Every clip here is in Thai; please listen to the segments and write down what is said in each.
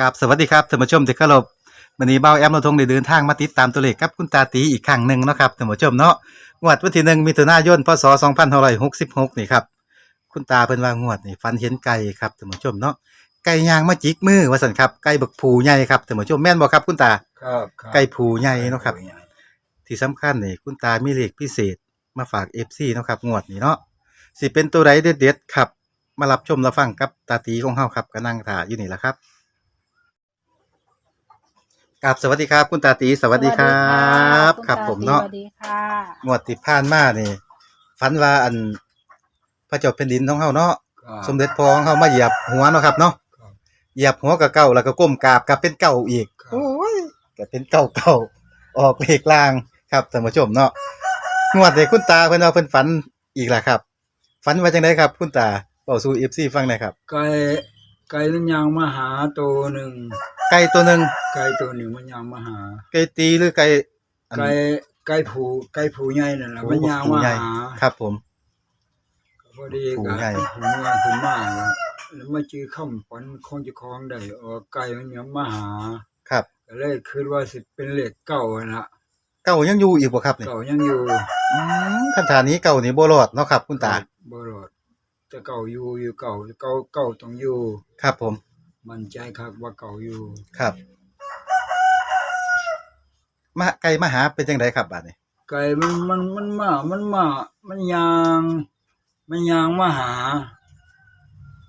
กับสวัสดีครับท่านผู้ชมที่เคารพวันนี้เบ้าแอมเราทงได้เดินทางมาติดตามตัวเลขกับคุณตาตีอีกครั้งหนึ่งเนาะครับท่านผู้ชมเนาะงวดวันที่หนึ่งมิถุนายนพศ2566นี่ครับคุณตาเพิ่นว่างวดนี่ฟันเห็นไก่ครับท่านผู้ชมเนาะไก่ย่างมาจิกมือว่าซั่นครับไก่บักผูใหญ่ครับท่านผู้ชมแม่นบ่ครับคุณตาครับครับไก่ผูใหญ่เนาะครับไก่ผูใหญ่ที่สำคัญนี่คุณตามีเลขพิเศษมาฝาก FC เนาะครับงวดนี้เนาะสิเป็นตัวใดเด็ดๆครับ มารับชมรับฟังกับตาตีของเฮาครับก็นั่งถ่าอยู่นี่แหละครับ กับสวัสดีครับ คุณตาตีสวัสดีครับณครับตาผมตีเนาะสวัสดีค่ะงวดที่ผ่านมานี่ฝันว่าอันพระเจ้าแผ่นดินของเฮาเนาะครับสมเด็จพ่อของเฮามาเหยียบหัวเนาะครับเนาะครับเหยียบหัวกับเก่าแล้วก็ก้มกราบกับเป็นเก่าอีกครับ โอ้ยก็เป็นเก่าเก่าออกเลขลางครับท่านผู้ชมเนาะงวดนี้คุณตาเพิ่นเอาเพิ่นฝันอีกแล้วครับ ฝันว่าจังไดครับ คุณตาบอกสู่ FC ฟังหน่อยครับไก่ ไก่มันยางมาหาตัวหนึ่งไก่ตัวหนึงไก่ตัวหนึ่งมันยางมาหา ไก่ตีหรือไก่อันไก่ไก่ผูไก่ผูใหญ่นั่นแหละโอ้มันยางผูมาใหญ่หาครับผม พอดีผูก็ใหญ่หูเมื่อขึ้นมาแล้วแล้วมาจื้อข้ามฝันคงจะคล้องได้เออไก่มันยังมาหาครับก็เลยคิดว่าสิเป็นเลขเก่าหั่นละเก่ายังอยู่อีกบ่ครับนี่เก่ายังอยู่อืมคันฐานนี้เก่านี่บ่รอดเนาะครับ คุณตาบ่รอด แต่เก่าอยู่อยู่เก่าเก่าเก่าต้องอยู่ ครับผม มั่นใจครับว่าเก่าอยู่ครับ มาไก่มาหาเป็นจังไดครับบัดนี้ไก่มันมันมันมามันมามันยาง มันยางมาหา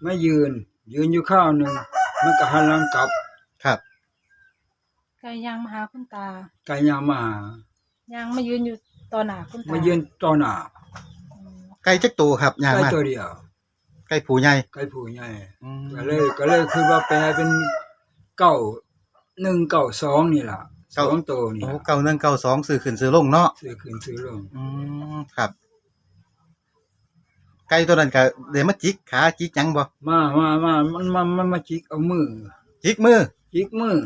ไม่ยืน ยืนอยู่ข้าวหนึ่งมันก็หันหลังกลับ ครับ ไก่ย่างมาหาคุณตา ไก่ยางมาหาย่างมายืนอยู่ตอนหน้าคุณตามายืนต่อหน้าอืมไก่จักตัวครับย่างไก่มาตัวเดียว ไก่ผูใหญ่ไก่ผู้ใหญ่อืมก็เลยก็เลยคือว่าแปลเป็นเก้าหนึ่งเก้าสองนี่ล่ะสองตัวนี่โอ้ล่ะเก่าหนึ่งเก่าสองซื้อขึ้นซื้อลงเนาะซื้อขึ้นซื้อลงอืมครับ ไก่ตัวนั้นก็เดี๋ยวมาจิกขาจิกหยังบ่มามามามันมามันมาจิกเอามือ จิกมือ จิกมือ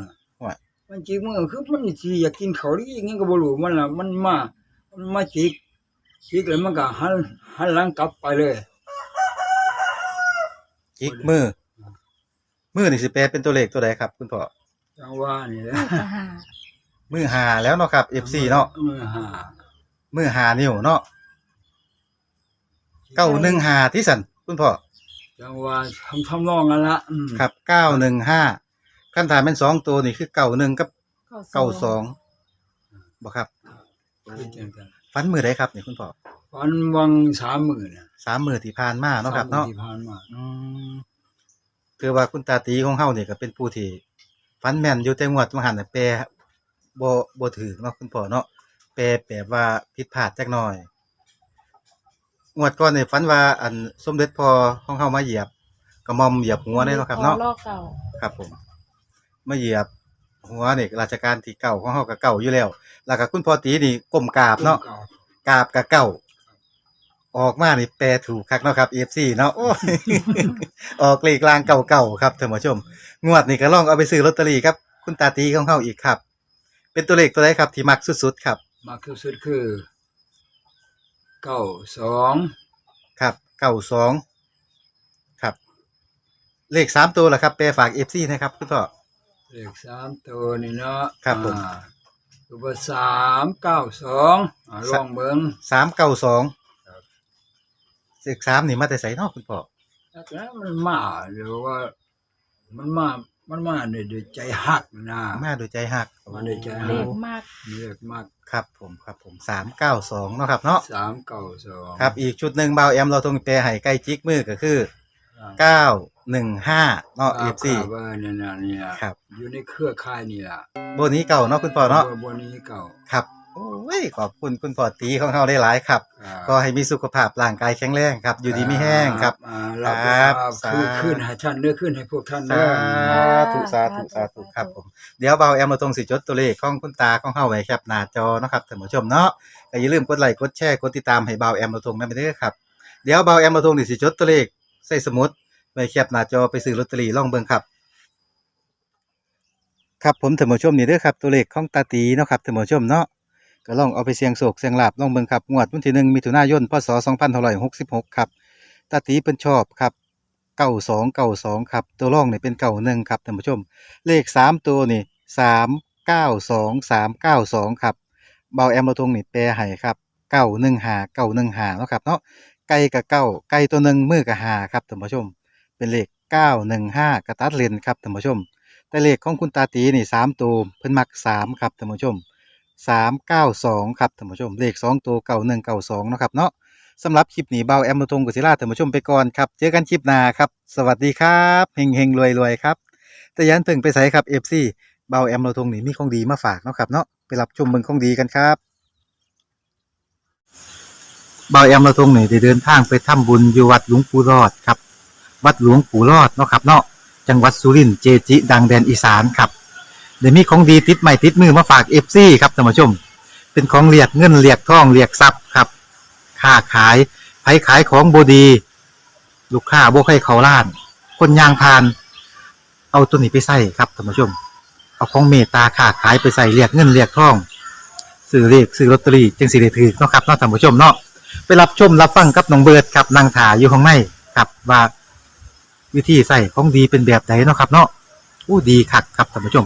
ว่า มันจิกมือคือมันสิอยากกินเขาวหรือยังไงก็บ่รู้มันล่ะมันมามันมาจิกจิกแล้วมันก็หันหันหลังกลับไปเลย จิกมือ มือนี่สิแปลเป็นตัวเลขตัวใดครับ คุณพ่อจังว่านี่แหละลูกจะหามือหาแล้วเนาะครับ FC เนาะมือหามือหานิ้วเนาะเก้าหนึ่งหาที่สันคุณพ่อจังว่าทำทำนองกันละอืมครับเก้าหนึ่งห้าขั้นฐานเป็นสองตัวนี่คือเก้าหนึ่งกับเก้าสองบ่ครับคือจังกันฟันมือใดครับนี่คุณพ่อ วันวังสามหมื่นน่ะสามมือที่ผ่านมาเนาะครับสมเนาะมื้อที่ผ่านมาอืมคือว่าคุณตาตีของเฮานี่ก็เป็นผู้ที่ฟันแม่นอยู่แต่งวดมหันน่ะแปลบ่บ่ถูกเนาะคุณพ่อเนาะแปลแบบว่าผิดพลาดจักหน่อย งวดก่อนนี่ฝันว่าอันสมเด็จพ่อของเฮามาเหยียบกระหม่อมเหยียบหัวได้เนาะครับเนาะลอกเก่าครับผมมาเหยียบหัวนี่ราชการที่เก่าของเฮาก็เก่าอยู่แล้ว แล้วก็คุณพ่อตีนี่ก้มกราบเนาะก่กราบกับเก่า ออกมานี่แปลถูกคักเนาะครับ FC เนาะโอ้ย ออกเลขลางเก่าๆครับท่านผู้ชม งวดนี้ก็ลองเอาไปซื้อลอตเตอรี่ครับ คุณตาตีของเฮาอีกครับ เป็นตัวเลขตัวใดครับที่มักสุดๆครับ มากที่สุดคือเก้าสองครับเก่าสองครับ เลขสามตัวล่ะครับแปลฝาก FC นะครับคุณพ่อ เลขสามตัวนี่เนาะครับผม อ่าคือว่าสามเก้าสองอ่าลองเบิ่งสามเก่าสองครับ เลขสามนี่มาแต่ใส่นอกคุณพ่อแล้วก็มันมาหรือว่า มันมา มันมาด้วยด้วยใจหักนะมาโดยใจหักมาโดยใจหัเลกขมากเลือกมากครับผมครับผมสามเก้าสองเนาะครับเนาะสามเก้าสองครับ อีกชุดหนึ่งเบาแอมเราทงแปรให้ใกล้จิกมือก็คืออ่าเก้าหนึ่งห้าเนาะเอฟซีครับว่าเนี่ยนะเนี่ยครับ อยู่ในเครือข่ายนี่ล่ะโบนี้เก่าเนาะคุณพ่อเนาะบนนี้เก่า ครับ โอ้ยขอบคุณคุณพ่อตีของเขาได้หลายครับครับก็ให้มีสุขภาพร่างกายแข็งแรงครับ อยู่ดีไม่แห้งครับ อ่าเราครับก็คือสาขึ้นให้ท่านเด้อขึ้นให้พวกท่านสาเด้อธุสาธุสาธุครับผมเดี๋ยวเบาแอมมาตรงสิจดตัวเลขของคุณตาของเฮาไว้ครับหน้าจอเนาะครับท่านผู้ชมเนาะก็อย่าลืมกดไลค์กดแชร์กดติดตามให้เบาแอมมาตรงนั่นไปเด้อครับเดี๋ยวเบาแอมมาตรงนี่สิจดตัวเลขใส่สมุดไว้แคปหน้าจอไปซื้อลอตเตอรี่ลองเบิ่งครับ ครับผมท่านผู้ชมนี่เด้อครับตัวเลขของตาตีเนาะครับท่านผู้ชมเนาะ ก็ลองเอาไปเสี่ยงโศกเสี่ยงลาบลองเบิ่งครับงวดวันที่1มิถุนายนพศ2566ครับตาตีเพิ่นชอบครับเก้าสองเก้าสองครับตัวร่องนี่เป็นเก้าหนึ่งครับท่านผู้ชม เลขสามตัวนี่สามเก้าสองสามเก้าสองครับเบาแอมเราทงนี่แปลให้ครับเก้าหนึ่งหาเก้าหนึ่งหาเนาะครับเนาะไก่กับเก้าไก่ตัวหนึ่งมือกับหาครับท่านผู้ชม เป็นเลขเก้าหนึ่งห้ากระตัดเลนครับท่านผู้ชม แต่เลขของคุณตาตีนี่สามตัวเพิ่นมักสามครับท่านผู้ชม สามเก้าสองครับท่านผู้ชมเลขสองตัวเก้าหนึ่งเก้าสองนะครับเนาะสำหรับคลิปนี้เบาแอมมาทงกุศิลาท่านผู้ชมไปก่อนครับ เจอกันคลิปหน้าครับ สวัสดีครับเฮงเฮงรวยรวยครับ แต่ยันเพิ่งไปใส่ครับเอฟซีเบาแอมเราทงนี่มีของดีมาฝากเนาะครับเนาะไปรับชมเมืองของดีกันครับเบาแอมเราทงนี่ได้เดินทางไปทำบุญอยู่วัดหลวงปู่รอดครับ วัดหลวงปู่รอดเนาะครับเนาะจังหวัดสุรินทร์เจจิ ดังแดนอีสานครับ เดี๋ยวมีของดีติดใหม่ติดมือมาฝากเอฟซีครับท่านผู้ชม เป็นของเรียกเงินเรียกทองเรียกทรัพย์ครับค้าขายไผขายของบดี ลูกค้าโบให้เขาล้าน คนยางพาน เอาตัวนี้ไปใส่ครับท่านผู้ชม เอาของเมตตาค้าขายไปใส่เรียกเงินเรียกทองซื้อเรียกซื้อลอตเตอรี่จึงสิได้ถือเนาะครับเนาะท่านผู้ชมเนาะไปรับชมรับฟังกับน้องเบิร์ดครับนางถาอยู่ข้างในครับว่าวิธีใส่ของดีเป็นแบบไหนเนาะครับเนาะอู้ดีคักครับท่านผู้ชม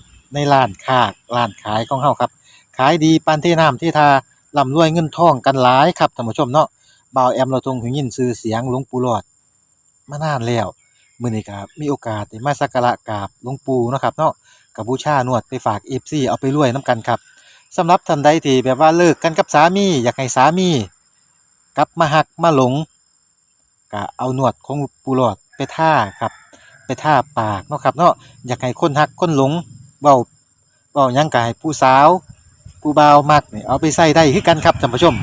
ในร้านค้าร้านขายของเฮาครับ ขายดีปานที่น้ำที่ทาร่ำรวยเงินทองกันหลายครับท่านผู้ชมเนาะบ่าวแอมเราทรงหูยินชื่อเสียงหลวงปู่หลอดมานานแล้วมื้อนี้ก็มีโอกาสได้มาสักการะกราบหลวงปู่เนาะครับเนาะกับบูชานวดไปฝาก FC เอาไปรวยนํกันครับสำหรับท่านใดที่แบบว่าเลิกกันกับสามี อยากให้สามีกลับมาหักมาหลงก็เอาหนวดของปูหลอดไปท่าครับ ไปท่าปากเนาะครับเนาะอยากให้คนหักคนหลง เบาเบายังกายผู้สาวผู้บ่าวมักเนี่ยเอาไปใส่ได้คือกันครับท่านผู้ชม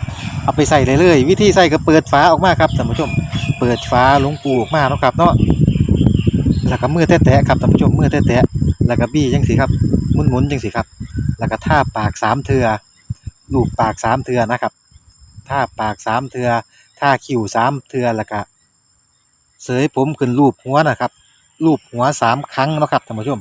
เอาไปใส่ได้เลยวิธีใส่ก็เปิดฝาออกมาครับท่านผู้ชม เปิดฝาหลวงปูออกมาเนาะครับเนาะแล้วก็มือแตะๆครับท่านผู้ชมมือแตะๆแล้วก็บี้จังสิครับหมุนๆจังสิครับ แล้วก็ท่าปากสามเทือลูบปากสามเทือนะครับท่าปากสามเทือท่าคิ้วสามเทือแล้วก็เสยผมขึ้นรูปหัวนะครับรูปหัวสามครั้งนะครับท่านผู้ชม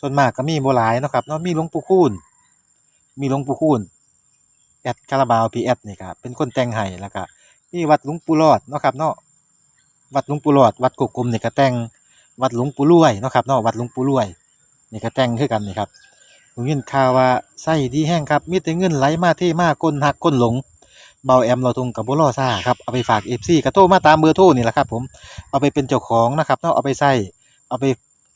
ส่วนมากก็มีบ่หลายเนาะครับเนาะมีหลวงปู่คูณมีหลวงปู่คูณแอดคาราบาวพีแอดนี่ครับเป็นคนแต่งให้แล้วก็มีวัดหลวงปู่หลอดเนาะครับเนาะวัดหลวงปู่หลอด วัดกกกลมนี่ก็แต่งวัดหลวงปู่รวยเนาะครับเนาะวัดหลวงปู่รวยนี่ก็แต่งคือกันนี่ครับผมยินข่าวว่าไส้ดีแห้งครับมีแต่เงินไหลมาเทมาก้นหักก้นหลงเบาแอมเราทงกับบุรอซ่าครับเอาไปฝาก FC กระโทรมาตามเบอร์โทรนี่แหละครับผมเอาไปเป็นเจ้าของนะครับเนาะเอาไปใส่เอาไป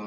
คุณ